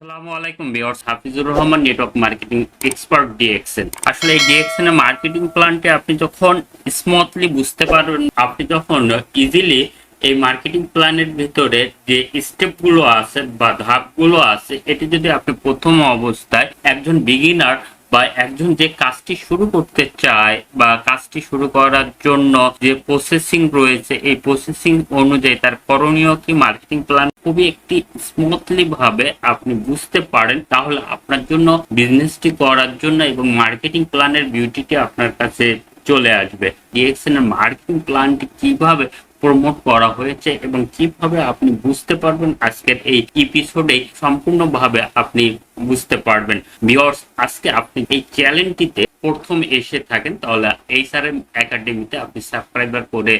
আসসালামু আলাইকুম viewers, Hafizur Rahman network marketing expert DXN আসলে এই ডিএক্সএন এর মার্কেটিং প্ল্যানটি আপনি যখন স্মুথলি বুঝতে পারবেন, আপনি যখন ইজিলি এই মার্কেটিং প্ল্যানের ভিতরে যে স্টেপগুলো আছে বা ধাপগুলো আছে, এটি যদি আপনি প্রথম অবস্থায় একজন বিগিনার বা একজন যে কাজটি শুরু করতে চায় বা কাজটি শুরু করার জন্য যে প্রসেসিং রয়েছে, এই প্রসেসিং অনুযায়ী তার করণীয় কি মার্কেটিং প্ল্যান খুবই একটি স্মুথলি ভাবে আপনি বুঝতে পারেন, তাহলে আপনার জন্য বিজনেসটি করার জন্য এবং মার্কেটিং প্ল্যানের বিউটিটি আপনার কাছে চলে আসবে। ডিএক্সএন এর মার্কেটিং প্ল্যানটি কীভাবে প্রমোট করা হয়েছে এবং কীভাবে আপনি বুঝতে পারবেন আজকের এই এপিসোডে সম্পূর্ণভাবে আপনি বুঝতে পারবেন। ভিউয়ার্স আজকে আপনি এই চ্যানেলটিতে প্রথম এসে থাকেন, তাহলে এই স্যার একাডেমিতে আপনি সাবস্ক্রাইবার করে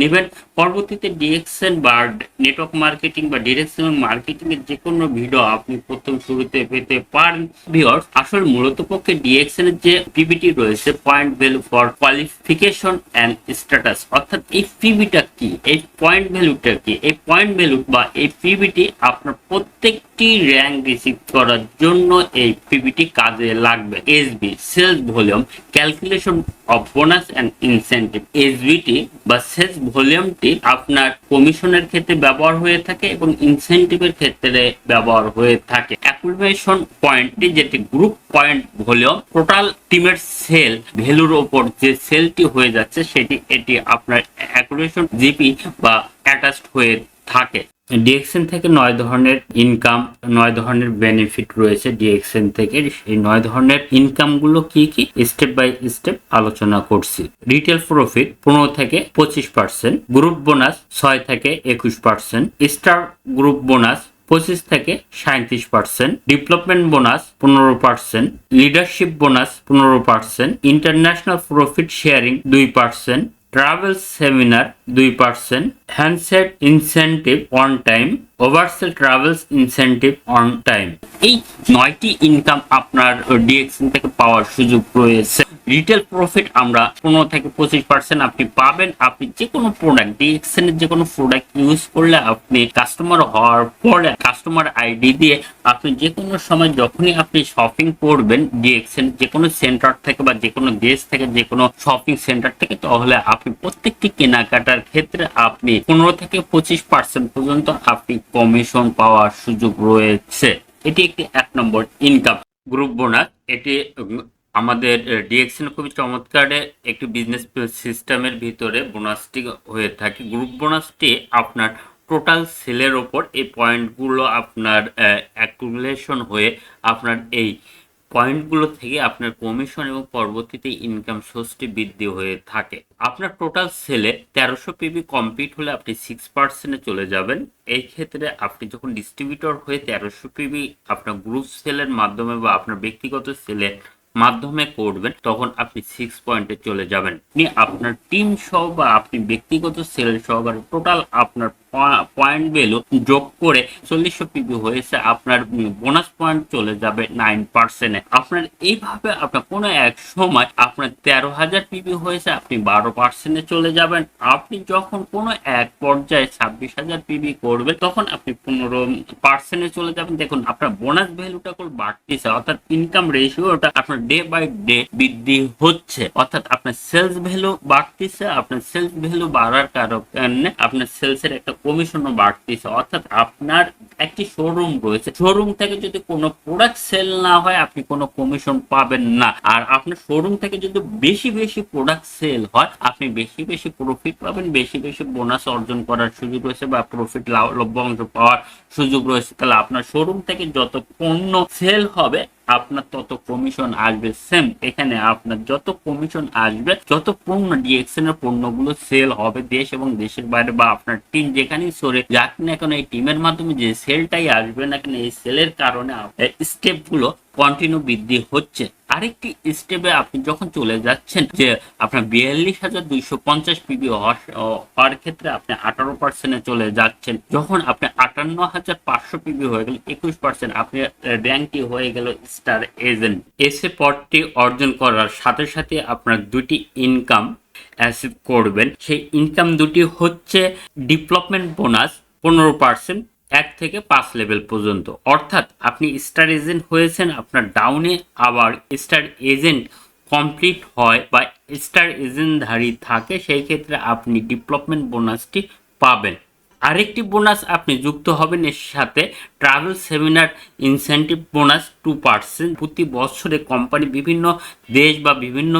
নেবেন। পরবর্তীতে ডিএক্সএন বা নেটওয়ার্ক মার্কেটিং বা ডিরেকশন মার্কেটিং এর যে কোনো ভিডিও আপনি প্রথম শুরুতে পেতে পারেন। ভিউয়ার্স আসলে মূলত পক্ষে ডিএক্সএন এর যে পিবিটি রয়েছে point value for qualification and status অর্থাৎ এই পিবিটা কি? এই পয়েন্ট ভ্যালুটা কি? এই পয়েন্ট ভ্যালু বা এই পিবিটি আপনার প্রত্যেকটি র্যাঙ্ক রিসিভ করার জন্য এই পিবিটি কাজে লাগবে। SB sales volume calculation of bonus and incentive SBT বা সেলস ভলিউমটি আপনার কমিশনের ক্ষেত্রে ব্যবহার হয়ে থাকে এবং ইনসেন্টিভের ক্ষেত্রে ব্যবহার হয়ে থাকে। অ্যাকুইমেশন পয়েন্টটি যেটি গ্রুপ পয়েন্ট ভলিউম টোটাল টিমের সেল ভ্যালুর ওপর যে সেলটি হয়ে যাচ্ছে, সেটি এটি আপনার অ্যাকুরেশন জিপি বা অ্যাটাচড হয়ে থাকে। ডিএক্সএন থেকে নয় ধরনের ইনকাম নয় ধরনের বেনিফিট রয়েছে ডিএক্সএন থেকে। সেই নয় ধরনের ইনকামগুলো কি কি? স্টেপ বাই স্টেপ আলোচনা করছি। রিটেল প্রফিট পনেরো থেকে পঁচিশ পার্সেন্ট গ্রুপ বোনাস ছয় থেকে একুশ পার্সেন্ট স্টার গ্রুপ বোনাস পঁচিশ থেকে সাঁত্রিশ পার্সেন্ট ডেভেলপমেন্ট বোনাস পনেরো পার্সেন্ট লিডারশিপ বোনাস পনেরো পার্সেন্ট ইন্টারন্যাশনাল প্রফিট শেয়ারিং দুই পার্সেন্ট ট্রাভেল সেমিনার দুই percent handset incentive one time oversell travels incentive on time এই নয়টি ইনকাম আপনার ডিএক্সএন থেকে পাওয়ার সুযোগ রয়েছে। রিটেল প্রফিট আমরা পনেরো থেকে পঁচিশ পার্সেন্ট আপনি পাবেন। আপনি যে কোনো প্রোডাক্ট ডিএক্সএন এর যে কোনো প্রোডাক্ট ইউজ করলে আপনি কাস্টমার হওয়ার পরে কাস্টমার আইডি দিয়ে আপনি যে কোনো সময় যখনই আপনি শপিং করবেন ডিএক্সএন যে কোনো সেন্টার থেকে বা যে কোনো দেশ থেকে যে কোনো শপিং সেন্টার থেকে, তাহলে আপনি প্রত্যেকটি কেনাকাটার ক্ষেত্রে আপনি পনেরো থেকে পঁচিশ পার্সেন্ট পর্যন্ত আপনি কমিশন পাওয়ার সুযোগ রয়েছে। এটি একটি এক নম্বর ইনকাম গ্রুপ বোনাস এটি আমাদের ডিএক্সএন খুবই চমৎকারে। একটি বিজনেস সিস্টেমের ভিতরে বোনাসটি হয়ে থাকে। গ্রুপ বোনাসটি আপনার টোটাল সেলের ওপর এই পয়েন্টগুলো আপনার অ্যাকুমুলেশন হয়ে আপনার এই পয়েন্টগুলো থেকে আপনার কমিশন এবং পরবর্তীতে ইনকাম সোর্সটি বৃদ্ধি হয়ে থাকে। আপনার টোটাল সেলে তেরোশো পিবি কমপ্লিট হলে আপনি সিক্স পার্সেন্টে চলে যাবেন। এই ক্ষেত্রে আপনি যখন ডিস্ট্রিবিউটর হয়ে তেরোশো পিবি আপনার গ্রুপ সেলের মাধ্যমে বা আপনার ব্যক্তিগত সেলের মাধ্যমে করবেন, তখন আপনি সিক্স পয়েন্টে চলে যাবেন। আপনি আপনার টিম সহ বা আপনি ব্যক্তিগত সেল সহকারে টোটাল আপনার পয়েন্ট ভ্যালু যোগ করে চল্লিশশো পিপি হয়েছে, আপনার বোনাস পয়েন্ট চলে যাবে নাইন পার্সেন্টে আপনার এইভাবে আপনার কোনো এক সময় আপনার তেরো হাজার পিপি হয়েছে, আপনি বারো পার্সেন্টে চলে যাবেন। আপনি যখন কোনো এক পর্যায়ে ছাব্বিশ হাজার পিবি করবেন, তখন আপনি পনেরো পার্সেন্টে চলে যাবেন। দেখুন, আপনার বোনাস ভ্যালুটা করে বাড়তেছে, অর্থাৎ ইনকাম রেশিওটা আপনার ডে বাই ডে বৃদ্ধি হচ্ছে। অর্থাৎ আপনার সেলস ভ্যালু বাড়তেছে, আপনার সেলস ভ্যালু বাড়ার কারণে আপনার সেলস এর একটা কমিশনও বাড়তেছে। অর্থাৎ আপনার একটি শোরুম রয়েছে। শোরুম থেকে যদি কোনো প্রোডাক্ট সেল না হয়, আপনি কোনো কমিশন পাবেন না। আর আপনার শোরুম থেকে যদি বেশি বেশি প্রোডাক্ট সেল হয়, আপনি বেশি বেশি প্রফিট পাবেন, বেশি বেশি বোনাস অর্জন করার সুযোগ রয়েছে বা প্রফিট লভ্যাংশ পাওয়ার সুযোগ রয়েছে। তাহলে আপনার শোরুম থেকে যত পণ্য সেল হবে আপনার তত কমিশন আসবে সেম এখানে আপনার যত কমিশন আসবে, যত পণ্য ডিএক্সএন এর পণ্যগুলো সেল হবে দেশ এবং দেশের বাইরে বা আপনার টিম যেখানেই সরে যাক না কেন এই টিমের মাধ্যমে যে সেলটাই আসবে না কেন, এই সেলের কারণে স্টেপগুলো কন্টিনিউ বৃদ্ধি হচ্ছে। আরেকটি স্টেপে আপনি যখন চলে যাচ্ছেন যে আপনার বিয়াল্লিশ হাজার দুইশো পঞ্চাশ পিবি হওয়ার ক্ষেত্রে আপনি আঠারো পার্সেন্টে চলে যাচ্ছেন। যখন আপনি আটান্ন হাজার পাঁচশো পিবি হয়ে গেল, একুশ পার্সেন্ট আপনি র্যাঙ্কটি হয়ে গেল স্টার এজেন্ট এসে পদটি অর্জন করার সাথে সাথে আপনার দুটি ইনকাম অ্যাচিভ করবেন। সেই ইনকাম দুটি হচ্ছে ডেভেলপমেন্ট বোনাস পনেরো পার্সেন্ট এক থেকে পাঁচ লেভেল পর্যন্ত। অর্থাৎ আপনি স্টার এজেন্ট হয়েছেন, আপনার ডাউনে আবার স্টার এজেন্ট কমপ্লিট হয় বা স্টার এজেন্টধারী থাকে, সেই ক্ষেত্রে আপনি ডেভেলপমেন্ট বোনাসটি পাবেন। আরেকটি বোনাস আপনি যুক্ত হবেন এর সাথে travel seminar incentive bonus two percent. প্রতি বছরে কোম্পানি বিভিন্ন দেশ বা বিভিন্ন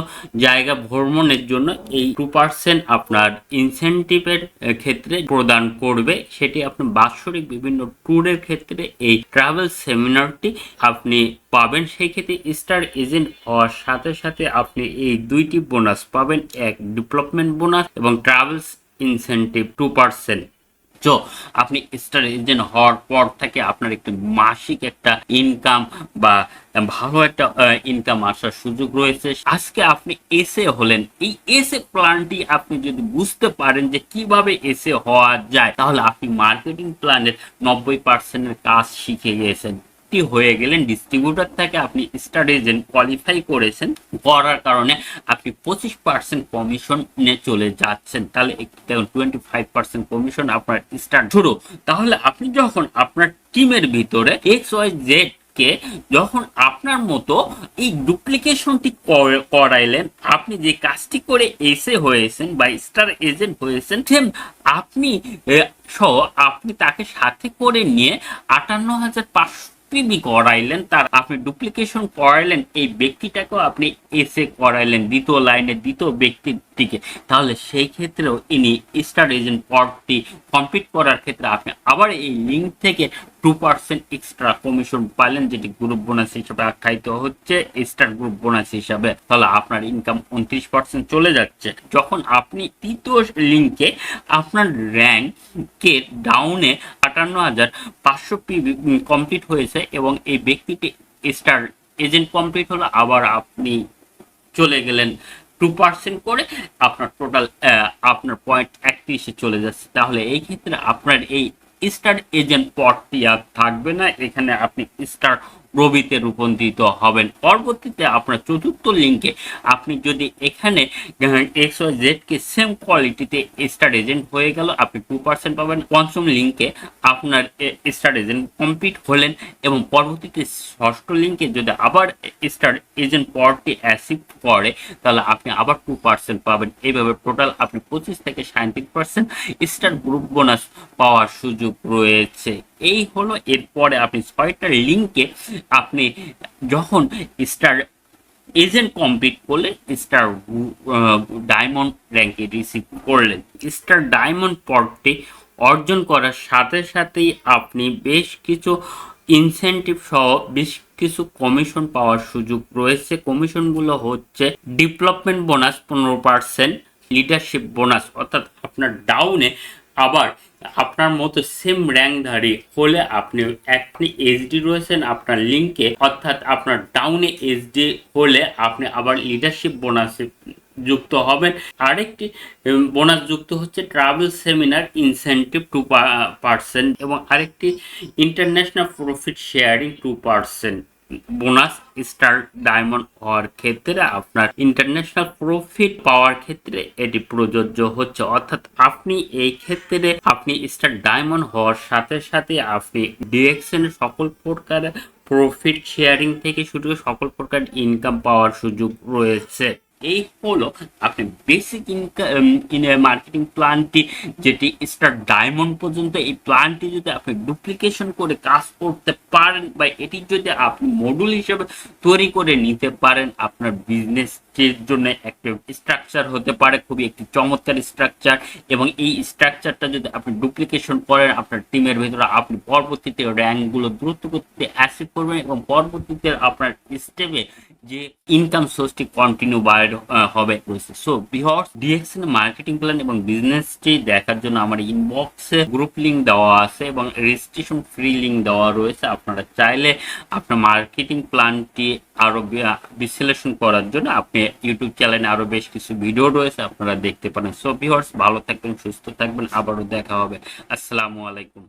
জায়গা ভ্রমণের জন্য এই টু পার্সেন্ট আপনার ইনসেন্টিভের ক্ষেত্রে প্রদান করবে। সেটি আপনি বাৎসরিক বিভিন্ন ট্যুরের ক্ষেত্রে এই ট্রাভেল সেমিনারটি আপনি পাবেন। সেই ক্ষেত্রে স্টার এজেন্ট হওয়ার সাথে সাথে আপনি এই দুইটি বোনাস পাবেন। এক ডেভেলপমেন্ট বোনাস এবং ট্রাভেলস ইনসেন্টিভ টু পার্সেন্ট। আপনি স্টার এজেন্ট হওয়ার পর থেকে আপনার একটি মাসিক একটা ইনকাম বা ভালো একটা ইনকাম আসার সুযোগ রয়েছে। আজকে আপনি এসে হলেন। এই এসে প্ল্যানটি আপনি যদি বুঝতে পারেন যে কীভাবে এসে হওয়া যায়, তাহলে আপনি মার্কেটিং প্ল্যানের নব্বই পার্সেন্টের কাজ শিখে গিয়েছেন। একটি হয়ে গেলেন ডিস্ট্রিবিউটর থেকে আপনি স্টার এজেন্ট কোয়ালিফাই করেছেন। করার কারণে আপনি পঁচিশ পার্সেন্ট কমিশনে চলে যাচ্ছেন। তাহলে টোয়েন্টি ফাইভ পার্সেন্ট কমিশন আপনার স্টার্ট শুরু। তাহলে আপনি যখন আপনার টিমের ভিতরে এক্স ওয়াই জেড কে যখন আপনার মতো এই ডুপ্লিকেশনটি করাইলেন, আপনি যে কাজটি করে এসে হয়েছেন বা স্টার এজেন্ট হয়েছেন সেম আপনি সহ আপনি তাকে সাথে করে নিয়ে আটান্ন হাজার পাঁচশো পিবি করাইলেন, তার আপনি ডুপ্লিকেশন করাইলেন, এই ব্যক্তিটাকেও আপনি এসে করাইলেন, দ্বিতীয় লাইনে, দ্বিতীয় ব্যক্তিটিকে। তাহলে সেই ক্ষেত্রেও ইনি স্টার এজেন্ট পদটি কমপ্লিট করার ক্ষেত্রে আপনি আবার এই লিঙ্ক থেকে টু পার্সেন্ট এক্সট্রা কমিশন পাইলেন, যেটি গ্রুপ বোনাস হিসাবে আখ্যায়িত হচ্ছে স্টার গ্রুপ বোনাস হিসাবে। তাহলে আপনার ইনকাম উনত্রিশ পার্সেন্ট চলে যাচ্ছে। যখন আপনি তৃতীয় লিঙ্কে আপনার র্যাঙ্কে ডাউনে আটান্ন হাজার পাঁচশো কমপ্লিট হয়েছে এবং এই ব্যক্তিটি স্টার এজেন্ট কমপ্লিট হলো। আবার আপনি চলে গেলেন টু পার্সেন্ট করে। আপনার টোটাল আপনার পয়েন্ট একত্রিশে চলে যাচ্ছে। তাহলে এই ক্ষেত্রে আপনার এই স্টার এজেন্ট পটটি আর থাকবে না। এখানে আপনি স্টার রবিতে রূপান্তরিত হবেন। পরবর্তীতে আপনার চতুর্থ লিঙ্কে আপনি যদি এখানে এক্স ওয়াই জেড কে সেম কোয়ালিটিতে স্টার এজেন্ট হয়ে গেল, আপনি টু পার্সেন্ট পাবেন। পঞ্চম লিঙ্কে আপনার স্টার এজেন্ট কমপ্লিট হলেন এবং পরবর্তীতে ষষ্ঠ লিঙ্কে যদি আবার স্টার এজেন্ট পরটি অ্যাসিভ করে, তাহলে আপনি আবার টু পার্সেন্ট পাবেন। এইভাবে টোটাল আপনি পঁচিশ থেকে সাঁত্রিশ পার্সেন্ট স্টার গ্রুপ বোনাস পাওয়ার সুযোগ রয়েছে। এই হলো এরপরে আপনি ছয়টা লিঙ্কে আপনি যখন স্টার এজেন্ট কমপ্লিট করলেন স্টার ডায়মন্ড র্যাঙ্কে রিসিভ করলেন। স্টার ডায়মন্ড পদটি অর্জন করার সাথে সাথেই আপনি বেশ কিছু ইনসেন্টিভ সহ বেশ কিছু কমিশন পাওয়ার সুযোগ রয়েছে। কমিশনগুলো হচ্ছে ডেভেলপমেন্ট বোনাস পনেরো পার্সেন্ট লিডারশিপ বোনাস অর্থাৎ আপনার ডাউনে আবার আপনার মতো সেম র্যাঙ্কধারী হলে আপনি আপনি এইচডি রয়েছেন আপনার লিঙ্কে অর্থাৎ আপনার ডাউনে এইচডি হলে আপনি আবার লিডারশিপ বোনাসে যুক্ত হবেন। আরেকটি বোনাস যুক্ত হচ্ছে travel seminar incentive two percent এবং আরেকটি international profit sharing two percent bonus, star, diamond হওয়ার ক্ষেত্রে আপনার ইন্টারন্যাশনাল প্রফিট পাওয়ার ক্ষেত্রে এটি প্রযোজ্য হচ্ছে। অর্থাৎ আপনি এই ক্ষেত্রে আপনি স্টার, ডায়মন্ড হওয়ার সাথে সাথে আপনি ডিএক্সেন সকল প্রকার প্রফিট শেয়ারিং থেকে শুরু সকল প্রকার ইনকাম পাওয়ার সুযোগ রয়েছে। এই হলো আপনি বেসিক ইনকাম মার্কেটিং প্ল্যানটি যেটি স্টার ডায়মন্ড পর্যন্ত, এই প্ল্যানটি যদি আপনি ডুপ্লিকেশন করে কাজ করতে পারেন বা এটি যদি আপনি মডুল হিসেবে তৈরি করে নিতে পারেন, আপনার বিজনেস জন্য একটা স্ট্রাকচার হতে পারে, খুবই একটি চমৎকার স্ট্রাকচার এবং এই স্ট্রাকচারটা যদি আপনি ডুপ্লিকেশন করেন, আপনার টিমের ভিতরে আপনি পরবর্তীতে র্যাঙ্কগুলো দ্রুত করতে অ্যাসিভ করবেন এবং পরবর্তীতে আপনার স্টেপে যে ইনকাম সোর্সটি কন্টিনিউ বাইর হবে রয়েছে। সো বিহর্স ডিএক্সএন মার্কেটিং প্ল্যান এবং বিজনেসটি দেখার জন্য আমার ইনবক্সে গ্রুপ লিঙ্ক দেওয়া আছে এবং রেজিস্ট্রেশন ফ্রি লিঙ্ক দেওয়া রয়েছে। আপনারা চাইলে আপনার মার্কেটিং প্ল্যানটি আরও বিশ্লেষণ করার জন্য আপনি ইউটিউব চ্যানেলে আরও বেশ কিছু ভিডিও রয়েছে, আপনারা দেখতে পারেন। সো বিহর্স ভালো থাকবেন, সুস্থ থাকবেন, আবারও দেখা হবে। আসসালামু আলাইকুম।